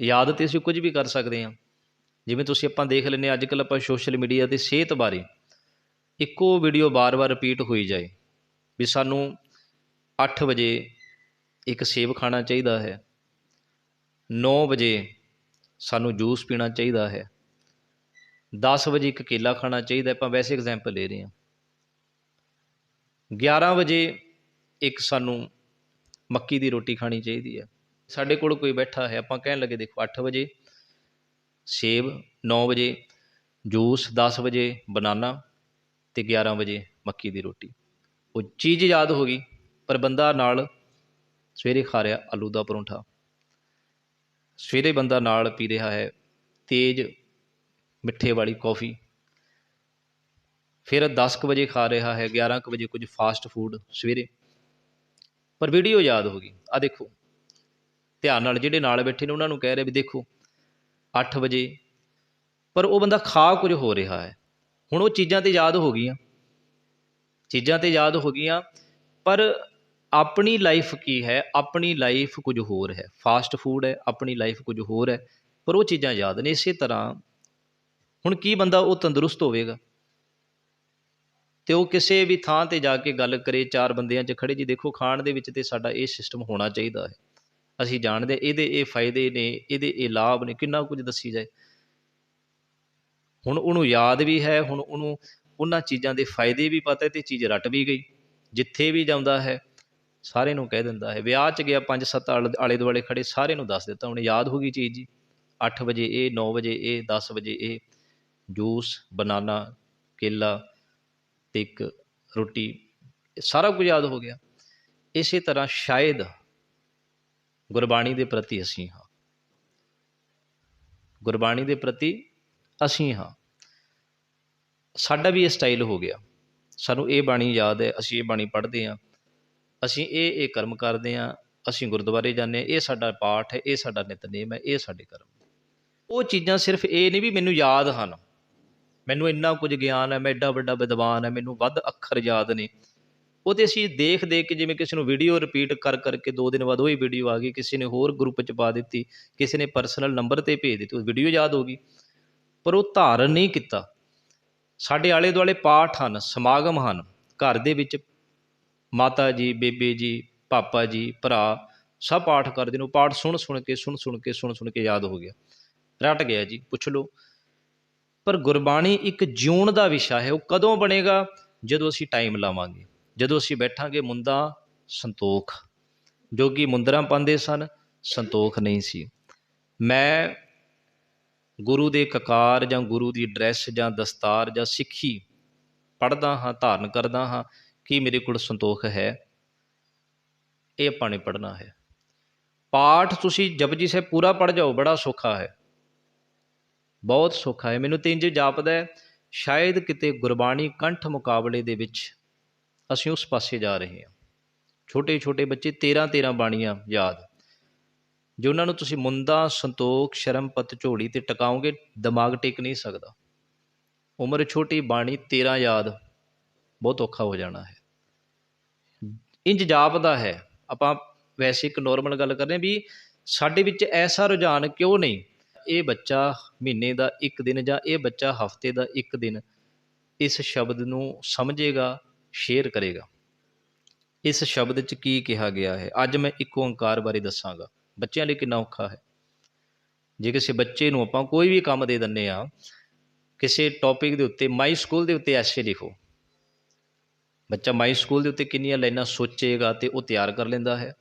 ਯਾਦ ਤੇ ਅਸੀਂ ਕੁਝ ਵੀ ਕਰ ਸਕਦੇ ਹਾਂ। ਜਿਵੇਂ ਤੁਸੀਂ ਆਪਾਂ ਦੇਖ ਲੈਂਦੇ ਹਾਂ ਅੱਜ ਕੱਲ੍ਹ ਆਪਾਂ ਸੋਸ਼ਲ ਮੀਡੀਆ ਤੇ ਸਿਹਤ ਬਾਰੇ ਇੱਕੋ ਵੀਡੀਓ ਬਾਰ-ਬਾਰ ਰਿਪੀਟ ਹੋਈ ਜਾਏ ਵੀ ਸਾਨੂੰ 8 ਵਜੇ ਇੱਕ ਸੇਬ ਖਾਣਾ ਚਾਹੀਦਾ ਹੈ 9 ਵਜੇ ਸਾਨੂੰ ਜੂਸ ਪੀਣਾ ਚਾਹੀਦਾ ਹੈ 10 ਵਜੇ ਇੱਕ ਕੇਲਾ ਖਾਣਾ ਚਾਹੀਦਾ ਆਪਾਂ ਵੈਸੇ ਐਗਜ਼ਾਮਪਲ ਲੈ ਰਹੇ ਹਾਂ। 11 ਵਜੇ ਇੱਕ ਸਾਨੂੰ ਮੱਕੀ ਦੀ ਰੋਟੀ ਖਾਣੀ ਚਾਹੀਦੀ ਹੈ। ਸਾਡੇ ਕੋਲ ਕੋਈ ਬੈਠਾ ਹੈ, ਆਪਾਂ ਕਹਿਣ ਲੱਗੇ, ਦੇਖੋ 8 ਵਜੇ, ਸੇਬ 9 ਵਜੇ, ਜੂਸ 10 ਵਜੇ, ਬਨਾਨਾ ਤੇ 11 ਵਜੇ ਮੱਕੀ ਦੀ ਰੋਟੀ। ਉਹ ਚੀਜ਼ ਯਾਦ ਹੋ ਗਈ, ਪਰ ਬੰਦਾ ਨਾਲ ਸਵੇਰੇ ਖਾ ਰਿਹਾ ਆਲੂ ਦਾ ਪਰੌਂਠਾ। ਸਵੇਰੇ ਬੰਦਾ ਨਾਲ ਪੀ ਰਿਹਾ ਹੈ ਤੇਜ਼ ਮਿੱਠੇ ਵਾਲੀ ਕੌਫੀ। ਫਿਰ 10 ਕੁ ਵਜੇ ਖਾ ਰਿਹਾ ਹੈ 11 ਕੁ ਵਜੇ ਕੁਝ ਫਾਸਟ ਫੂਡ ਸਵੇਰੇ। ਪਰ ਵੀਡੀਓ ਯਾਦ ਹੋ ਗਈ। ਆ ਦੇਖੋ ਧਿਆਨ ਨਾਲ ਜਿਹੜੇ ਨਾਲ ਬੈਠੇ ਨੇ ਉਹਨਾਂ ਨੂੰ ਕਹਿ ਰਿਹਾ ਵੀ ਦੇਖੋ 8 ਵਜੇ, ਪਰ ਉਹ ਬੰਦਾ ਖਾ ਕੁਝ ਹੋ ਰਿਹਾ ਹੈ। ਹੁਣ ਉਹ ਚੀਜ਼ਾਂ ਤੇ ਯਾਦ ਹੋ ਗਈਆਂ। ਚੀਜ਼ਾਂ ਤੇ ਯਾਦ ਹੋ ਗਈਆਂ, ਪਰ ਆਪਣੀ ਲਾਈਫ ਕੀ ਹੈ? ਆਪਣੀ ਲਾਈਫ ਕੁਝ ਹੋਰ ਹੈ। ਫਾਸਟ ਫੂਡ ਹੈ, ਆਪਣੀ ਲਾਈਫ ਕੁਝ ਹੋਰ ਹੈ, ਪਰ ਉਹ ਚੀਜ਼ਾਂ ਯਾਦ ਨੇ ਇਸੇ ਤਰ੍ਹਾਂ। ਹੁਣ ਕੀ ਬੰਦਾ ਉਹ ਤੰਦਰੁਸਤ ਹੋਵੇਗਾ? ਤੇ ਉਹ ਕਿਸੇ ਵੀ ਥਾਂ ਤੇ ਜਾ ਕੇ ਗੱਲ ਕਰੇ, ਚਾਰ ਬੰਦਿਆਂ 'ਚ ਖੜੇ ਜੀ, ਦੇਖੋ, ਖਾਣ ਦੇ ਵਿੱਚ ਤੇ ਸਾਡਾ ਇਹ ਸਿਸਟਮ ਹੋਣਾ ਚਾਹੀਦਾ ਹੈ। ਅਸੀਂ ਜਾਣਦੇ, ਇਹਦੇ ਇਹ ਫਾਇਦੇ ਨੇ, ਇਹਦੇ ਇਹ ਲਾਭ ਨੇ, ਕਿੰਨਾ ਕੁਝ ਦੱਸੀ ਜਾਏ। ਹੁਣ ਉਹਨੂੰ ਯਾਦ ਵੀ ਹੈ, ਹੁਣ ਉਹਨੂੰ, ਉਹਨਾਂ ਚੀਜ਼ਾਂ ਦੇ ਫਾਇਦੇ ਵੀ ਪਤਾ ਤੇ ਚੀਜ਼ ਰਟ ਵੀ ਗਈ। ਜਿੱਥੇ ਵੀ ਜਾਂਦਾ ਹੈ, ਸਾਰੇ ਨੂੰ ਕਹਿ ਦਿੰਦਾ ਹੈ। ਵਿਆਹ 'ਚ ਗਿਆ, ਪੰਜ ਸੱਤ ਆਲੇ ਦੁਆਲੇ ਖੜੇ, ਸਾਰੇ ਨੂੰ ਦੱਸ ਦਿੱਤਾ ਉਹਨੇ ਯਾਦ ਹੋ ਗਈ ਚੀਜ਼ ਜੀ। 8 ਵਜੇ ਇਹ 9 ਵਜੇ ਇਹ 10 ਵਜੇ ਇਹ, ਜੂਸ, ਬਨਾਨਾ, ਕੇਲਾ, ਤੇ ਇੱਕ ਰੋਟੀ, ਸਾਰਾ ਕੁਝ ਯਾਦ ਹੋ ਗਿਆ। ਇਸੇ ਤਰ੍ਹਾਂ ਸ਼ਾਇਦ ਗੁਰਬਾਣੀ ਦੇ ਪ੍ਰਤੀ ਅਸੀਂ ਹਾਂ। ਗੁਰਬਾਣੀ ਦੇ ਪ੍ਰਤੀ ਅਸੀਂ ਹਾਂ। ਸਾਡਾ ਵੀ ਇਹ ਸਟਾਈਲ ਹੋ ਗਿਆ। ਸਾਨੂੰ ਇਹ ਬਾਣੀ ਯਾਦ ਹੈ, ਅਸੀਂ ਇਹ ਬਾਣੀ ਪੜ੍ਹਦੇ ਹਾਂ। ਅਸੀਂ ਇਹ ਇਹ ਕਰਮ ਕਰਦੇ ਹਾਂ, ਅਸੀਂ ਗੁਰਦੁਆਰੇ ਜਾਂਦੇ ਹਾਂ, ਇਹ ਸਾਡਾ ਪਾਠ ਹੈ, ਇਹ ਸਾਡਾ ਨਿਤਨੇਮ ਹੈ, ਇਹ ਸਾਡੇ ਕਰਮ ਉਹ ਚੀਜ਼ਾਂ ਸਿਰਫ ਇਹ ਨਹੀਂ ਵੀ ਮੈਨੂੰ ਯਾਦ ਹਨ। ਮੈਨੂੰ ਇੰਨਾ ਕੁਝ ਗਿਆਨ ਹੈ, ਮੈਂ ਐਡਾ ਵੱਡਾ ਵਿਦਵਾਨ ਹੈ, ਮੈਨੂੰ ਵੱਧ ਅੱਖਰ ਯਾਦ ਨੇ। ਉਹ ਤੇ ਅਸੀਂ ਦੇਖ ਦੇਖ ਕੇ ਜਿਵੇਂ ਕਿਸੇ ਨੂੰ ਵੀਡੀਓ ਰਿਪੀਟ ਕਰ ਕਰਕੇ ਦੋ ਦਿਨ ਬਾਅਦ ਉਹੀ ਵੀਡੀਓ ਆ ਗਈ, ਕਿਸੇ ਨੇ ਹੋਰ ਗਰੁੱਪ 'ਚ ਪਾ ਦਿੱਤੀ, ਕਿਸੇ ਨੇ ਪਰਸਨਲ ਨੰਬਰ ਤੇ ਭੇਜ ਦਿੱਤੀ, ਉਹ ਵੀਡੀਓ ਯਾਦ ਹੋ ਗਈ। ਪਰ ਉਹ ਧਾਰਨ ਨਹੀਂ ਕੀਤਾ। ਸਾਡੇ ਆਲੇ ਦੁਆਲੇ ਪਾਠ ਹਨ, ਸਮਾਗਮ ਹਨ, ਘਰ ਦੇ ਵਿੱਚ ਮਾਤਾ ਜੀ, ਬੇਬੇ ਜੀ, ਪਾਪਾ ਜੀ, ਭਰਾ ਸਭ ਪਾਠ ਕਰਦੇ ਨੇ। ਉਹ ਪਾਠ ਸੁਣ ਸੁਣ ਕੇ, ਸੁਣ ਸੁਣ ਕੇ, ਸੁਣ ਸੁਣ ਕੇ ਯਾਦ ਹੋ ਗਿਆ। ਰਟ ਗਿਆ ਜੀ, ਪੁੱਛ ਲਓ। ਪਰ ਗੁਰਬਾਣੀ ਇੱਕ ਜਿਉਣ ਦਾ ਵਿਸ਼ਾ ਹੈ, ਉਹ ਕਦੋਂ ਬਣੇਗਾ? ਜਦੋਂ ਅਸੀਂ ਟਾਈਮ ਲਾਵਾਂਗੇ। ਜਦੋਂ ਅਸੀਂ ਬੈਠਾਂਗੇ ਮੁੰਦਾ ਸੰਤੋਖ ਜੋਗੀ ਮੁੰਦਰਾਂ ਪਾਉਂਦੇ ਸਨ, ਸੰਤੋਖ ਨਹੀਂ ਸੀ। ਮੈਂ ਗੁਰੂ ਦੇ ਕਕਾਰ ਜਾਂ ਗੁਰੂ ਦੀ ਡਰੈਸ ਜਾਂ ਦਸਤਾਰ ਜਾਂ ਸਿੱਖੀ ਪੜਦਾ ਹਾਂ, ਧਾਰਨ ਕਰਦਾ ਹਾਂ, ਕੀ ਮੇਰੇ ਕੋਲ ਸੰਤੋਖ ਹੈ? ਇਹ ਆਪਾਂ ਨੇ ਪੜਨਾ ਹੈ। ਪਾਠ ਤੁਸੀਂ ਜਪਜੀ ਸਾਹਿਬ ਪੂਰਾ ਪੜ ਜਾਓ, ਬੜਾ ਸੌਖਾ ਹੈ। ਬਹੁਤ ਸੌਖਾ ਹੈ। ਮੈਨੂੰ ਤੇ ਇੰਜ ਜਾਪਦਾ ਹੈ, ਸ਼ਾਇਦ ਕਿਤੇ ਗੁਰਬਾਣੀ ਕੰਠ ਮੁਕਾਬਲੇ ਦੇ ਵਿੱਚ ਅਸੀਂ ਉਸ ਪਾਸੇ ਜਾ ਰਹੇ ਹਾਂ। ਛੋਟੇ ਛੋਟੇ ਬੱਚੇ 13 13 ਬਾਣੀਆਂ ਯਾਦ। ਜੇ ਉਹਨਾਂ ਨੂੰ ਤੁਸੀਂ ਮੁੰਦਾ ਸੰਤੋਖ ਸ਼ਰਮ ਪਤ ਝੋਲੀ ਤੇ ਟਿਕਾਓਗੇ, ਦਿਮਾਗ ਟਿਕ ਨਹੀਂ ਸਕਦਾ। ਉਮਰ ਛੋਟੀ, ਬਾਣੀ 13 ਯਾਦ, ਬਹੁਤ ਔਖਾ ਹੋ ਜਾਣਾ ਹੈ। ਇੰਜ ਜਾਪਦਾ ਹੈ। ਆਪਾਂ ਵੈਸੇ ਇੱਕ ਨੋਰਮਲ ਗੱਲ ਕਰ ਰਹੇ ਵੀ ਸਾਡੇ ਵਿੱਚ ਐਸਾ ਰੁਝਾਨ ਕਿਉਂ ਨਹੀਂ? ਇਹ ਬੱਚਾ ਮਹੀਨੇ ਦਾ ਇੱਕ ਦਿਨ ਜਾਂ ਇਹ ਬੱਚਾ ਹਫ਼ਤੇ ਦਾ ਇੱਕ ਦਿਨ ਇਸ ਸ਼ਬਦ ਨੂੰ ਸਮਝੇਗਾ ਸ਼ੇਅਰ ਕਰੇਗਾ। ਇਸ ਸ਼ਬਦ 'ਚ ਕੀ ਕਿਹਾ ਗਿਆ ਹੈ? ਅੱਜ ਮੈਂ ਇੱਕ ਓੰਕਾਰ ਬਾਰੇ ਦੱਸਾਂਗਾ। ਬੱਚਿਆਂ ਲਈ ਕਿੰਨਾ ਔਖਾ ਹੈ। ਜੇ ਕਿਸੇ ਬੱਚੇ ਨੂੰ ਆਪਾਂ ਕੋਈ ਵੀ ਕੰਮ ਦੇ ਦਿੰਨੇ ਆ ਕਿਸੇ ਟੌਪਿਕ ਦੇ ਉੱਤੇ ਮਾਈ ਸਕੂਲ ਦੇ ਉੱਤੇ ਐਸੇ ਲਿਖੋ। ਬੱਚਾ ਮਾਈ ਸਕੂਲ ਦੇ ਉੱਤੇ ਕਿੰਨੀਆਂ ਲਾਈਨਾਂ ਸੋਚੇਗਾ ਤੇ ਉਹ ਤਿਆਰ ਕਰ ਲੈਂਦਾ ਹੈ।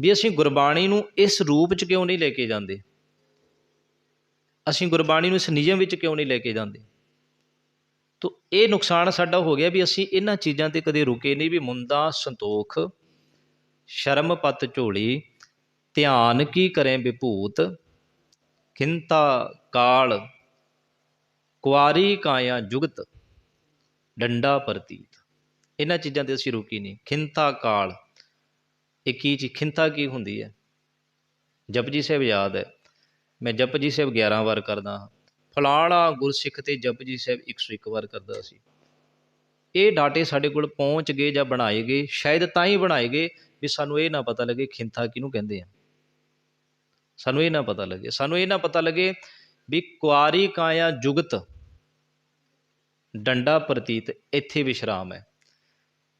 ਵੀ ਅਸੀਂ ਗੁਰਬਾਣੀ ਨੂੰ ਇਸ ਰੂਪ 'ਚ ਕਿਉਂ ਨਹੀਂ ਲੈ ਕੇ ਜਾਂਦੇ? ਅਸੀਂ ਗੁਰਬਾਣੀ ਨੂੰ ਇਸ ਨਿਯਮ ਵਿੱਚ ਕਿਉਂ ਨਹੀਂ ਲੈ ਕੇ ਜਾਂਦੇ? ਤੋ ਇਹ ਨੁਕਸਾਨ ਸਾਡਾ ਹੋ ਗਿਆ ਵੀ ਅਸੀਂ ਇਹਨਾਂ ਚੀਜ਼ਾਂ ਤੇ ਕਦੇ ਰੁਕੇ ਨਹੀਂ ਵੀ ਮੁੰਦਾ ਸੰਤੋਖ, ਸ਼ਰਮ ਪਤ ਝੋਲੀ, ਧਿਆਨ ਕੀ ਕਰੇ ਵਿਭੂਤ, ਖਿੰਤਾ ਕਾਲ, ਕੁਆਰੀ ਕਾਇਆ ਜੁਗਤ, ਡੰਡਾ ਪ੍ਰਤੀਤ। ਇਹਨਾਂ ਚੀਜ਼ਾਂ ਤੇ ਅਸੀਂ ਰੁਕੀ ਨਹੀਂ। ਖਿੰਤਾ ਕਾਲ, ਇਹ ਕੀ ਚੀਜ਼ ਖਿੰਤਾ ਕੀ ਹੁੰਦੀ ਹੈ? ਜਪਜੀ ਸਾਹਿਬ ਯਾਦ ਹੈ। ਮੈਂ ਜਪਜੀ ਸਾਹਿਬ 11 ਵਾਰ ਕਰਦਾ ਹਾਂ। ਫਲਾਣਾ ਗੁਰਸਿੱਖ ਤੇ ਜਪਜੀ ਸਾਹਿਬ 101 ਵਾਰ ਕਰਦਾ ਸੀ। ਇਹ ਡਾਟੇ ਸਾਡੇ ਕੋਲ ਪਹੁੰਚ ਗਏ ਜਾਂ ਬਣਾਏ ਗਏ, ਸ਼ਾਇਦ ਤਾਂ ਹੀ ਬਣਾਏ ਗਏ ਵੀ ਸਾਨੂੰ ਇਹ ਨਾ ਪਤਾ ਲੱਗੇ ਖਿੰਥਾ ਕਿਹਨੂੰ ਕਹਿੰਦੇ ਆ। ਸਾਨੂੰ ਇਹ ਨਾ ਪਤਾ ਲੱਗੇ, ਸਾਨੂੰ ਇਹ ਨਾ ਪਤਾ ਲੱਗੇ ਵੀ ਕੁਆਰੀ ਕਾਇਆ ਜੁਗਤ, ਡੰਡਾ ਪ੍ਰਤੀਤ, ਇੱਥੇ ਵਿਸ਼ਰਾਮ ਹੈ।